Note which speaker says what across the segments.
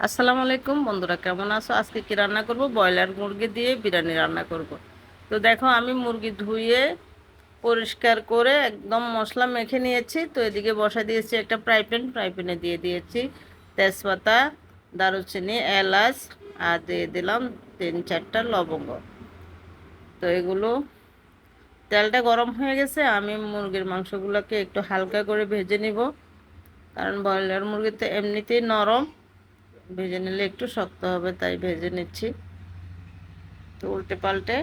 Speaker 1: আসসালামু আলাইকুম বন্ধুরা, কেমন আছো? আজকে কি রান্না করব? ব্রয়লার মুরগি দিয়ে বিরিয়ানি রান্না করব। তো দেখো, আমি মুরগি ধুয়ে পরিষ্কার করে একদম মশলা মেখে নিয়েছি। তো এদিকে বসা দিয়েছি একটা ফ্রাই প্যান। ফ্রাই প্যানে দিয়ে দিয়েছি তেজপাতা, দারুচিনি, এলাচ আর দিয়ে দিলাম তিন চারটা লবঙ্গ। তো এগুলো, তেলটা গরম হয়ে গেছে, আমি মুরগির মাংসগুলোকে একটু হালকা করে ভেজে নিব। কারণ ব্রয়লার মুরগিতে এমনিতেই নরম। ভেজে নিলে একটু শক্ত হবে, তাই ভেজে নিচ্ছি। তো উল্টে পাল্টে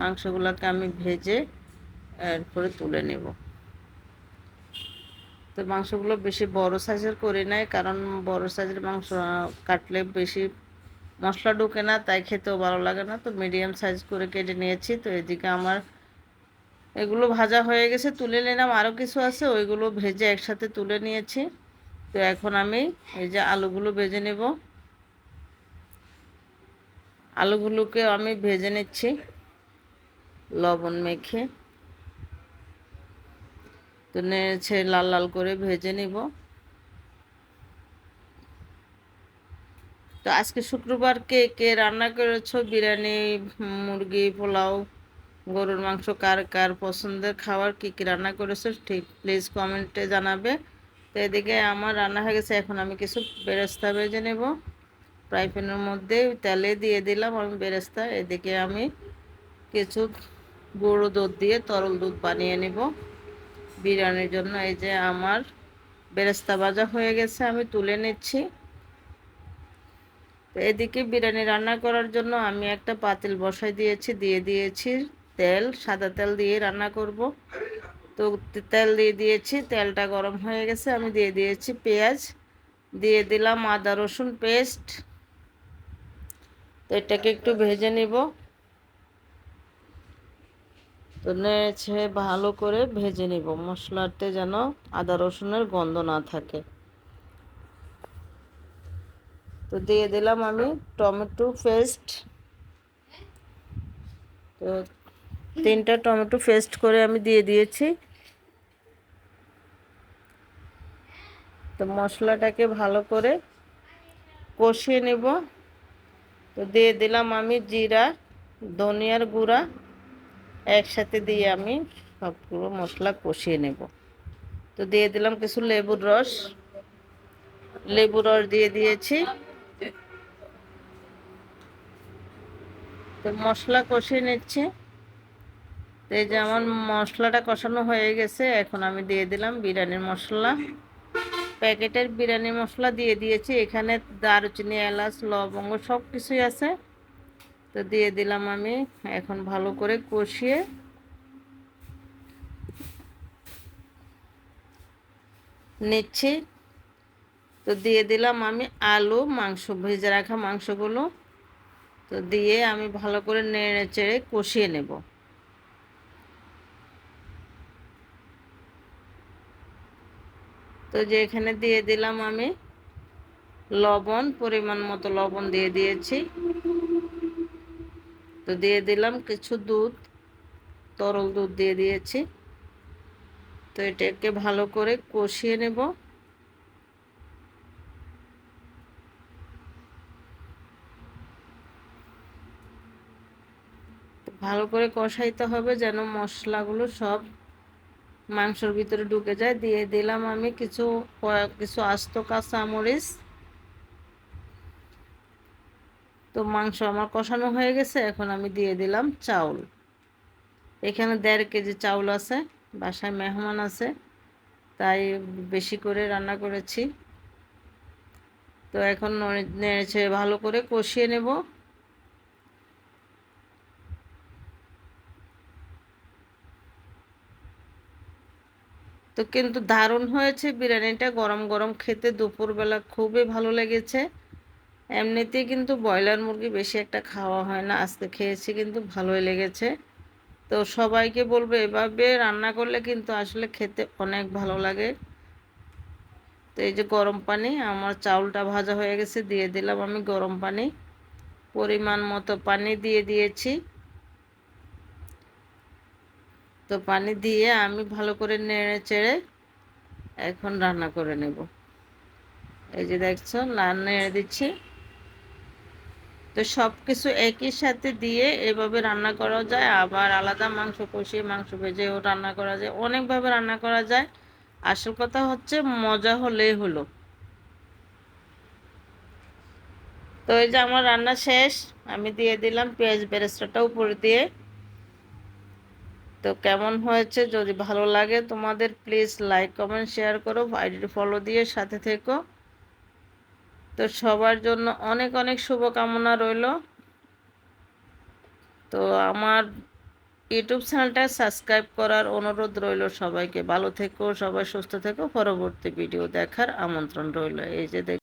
Speaker 1: মাংসগুলোকে আমি ভেজে এরপরে তুলে নেব। তো মাংসগুলো বেশি বড় সাইজের করি নাই, কারণ বড় সাইজের মাংস কাটলে বেশি মশলা ঢুকে না, তাই খেতেও ভালো লাগে না। তো মিডিয়াম সাইজ করে কেটে নিয়েছি, তো এদিকে আমার এগুলো ভাজা হয়ে গেছে, তুলে নিলাম। আরও কিছু আছে, ওইগুলো ভেজে একসাথে তুলে নিয়েছি। তো এখন আমি এই যে আলুগুলো ভেজে নেব। আলুগুলোকে আমি ভেজে নিচ্ছি লবণ মেখে। তো নেড়েছে লাল লাল করে ভেজে নিব। তো আজকে শুক্রবার কে কে রান্না করেছ? বিরিয়ানি, মুরগি, পোলাও, গরুর মাংস, কার কার পছন্দের খাবার, কী কী রান্না করেছ? ঠিক প্লিজ কমেন্টে জানাবে। তো এদিকে আমার রান্না হয়ে গেছে, এখন আমি কিছু বেরেস্তা ভেজে নেব। ফ্রাই প্যানের মধ্যে তেলে দিয়ে দিলাম আমি বেরেস্তা। এদিকে আমি কিছু গুঁড়ো দুধ দিয়ে তরল দুধ বানিয়ে নেব। বিরিয়ানির জন্য এই যে আমার বেরেস্তা ভাজা হয়ে গেছে, আমি তুলে নিচ্ছি। তো এদিকে বিরিয়ানি রান্না করার জন্য আমি একটা পাতিল বসাই দিয়েছি, দিয়ে দিয়েছি তেল, সাদা তেল দিয়ে রান্না করব। তো তেল দিয়ে দিয়েছি, তেলটা গরম হয়ে গেছে, আমি দিয়ে দিয়েছি পেঁয়াজ, দিয়ে দিলাম আদা রসুন পেস্ট। তো এটাকে একটু ভেজে নিব। তো নেড়েছে ভালো করে ভেজে নিব, মশলাতে যেন আদা রসুনের গন্ধ না থাকে। তো দিয়ে দিলাম আমি টমেটো পেস্ট। তো তিনটা টমেটো পেস্ট করে আমি দিয়ে দিয়েছি। তো মশলাটাকে ভালো করে কষিয়ে নেব। তো দিয়ে দিলাম আমি জিরা, ধনিয়ার গুঁড়া, একসাথে দিয়ে আমি সবগুলো মশলা কষিয়ে নেব। তো দিয়ে দিলাম কিছু লেবুর রস। লেবুর রস দিয়ে দিয়েছি। তো মশলা কষিয়ে নিচ্ছে। তো এই যে আমার মশলাটা কষানো হয়ে গেছে, এখন আমি দিয়ে দিলাম বিরিয়ানির মশলা। প্যাকেটের বিরিয়ানি মশলা দিয়ে দিয়েছি, এখানে দারুচিনি, এলাচ, লবঙ্গ সব কিছুই আছে। তো দিয়ে দিলাম আমি এখন ভালো করে কষিয়ে। নিচ্ছি। তো দিয়ে দিলাম আমি আলু, মাংস, ভেজে রাখা মাংসগুলো। তো দিয়ে আমি ভালো করে নেড়ে চেড়ে কষিয়ে নেব। তো যে এখানে দিয়ে দিলাম আমি লবণ, পরিমাণ মতো লবণ দিয়ে দিয়েছি। তো দিয়ে দিলাম কিছু দুধ, তরল দুধ দিয়ে দিয়েছি। তো এটাকে ভালো করে কষিয়ে নেব। ভালো করে কষাইতে হবে যেন মশলাগুলো সব মাংসর ভিতরে ঢুকে যায়। দিয়ে দিলাম আমি কিছু কিছু আস্ত কাঁচামরিচ তো মাংস আমার কষানো হয়ে গেছে, এখন আমি দিয়ে দিলাম চাউল। এখানে দেড় কেজি চাউল আছে, বাসায় মেহমান আছে, তাই বেশি করে রান্না করেছি। তো এখন নেড়েছে ভালো করে কষিয়ে নেব। তো কিন্তু দারুণ হয়েছে বিরিয়ানিটা। গরম গরম খেতে দুপুরবেলা খুবই ভালো লেগেছে। এমনিতেই কিন্তু ব্রয়লার মুরগি বেশি একটা খাওয়া হয় না, আজকে খেয়েছি কিন্তু ভালোই লেগেছে। তো সবাইকে বলব এভাবে রান্না করলে কিন্তু আসলে খেতে অনেক ভালো লাগে। তো এই যে গরম পানি, আমার চাউলটা ভাজা হয়ে গেছে, দিয়ে দিলাম আমি গরম পানি। পরিমাণ মতো পানি দিয়ে দিয়েছি। তো পানি দিয়ে আমি ভালো করে নেড়ে চেড়ে এখন রান্না করে নেব। এই যে দেখছ লাল নেড়ে দিচ্ছি। তো সব কিছু একই সাথে দিয়ে এভাবে রান্না করা যায়। আবার আলাদা মাংস, কষিয়ে মাংস ভেজেও রান্না করা যায়। অনেকভাবে রান্না করা যায়। আসল কথা হচ্ছে, মজা হলেই হলো। তো এই যে আমার রান্না শেষ, আমি দিয়ে দিলাম পেঁয়াজ বেরেস্তাটা উপরে দিয়ে। তো কেমন হয়েছে? যদি ভালো লাগে তোমাদের প্লিজ লাইক কমেন্ট শেয়ার করো। আইডি ফলো দিয়ে সাথে থেকো। তো সবার জন্য অনেক অনেক শুভকামনা রইল। তো আমার ইউটিউব চ্যানেলটা সাবস্ক্রাইব করার অনুরোধ রইল সবাইকে। ভালো থেকো, সবাই সুস্থ থেকো। পরবর্তী ভিডিও দেখার আমন্ত্রণ রইল। এই যে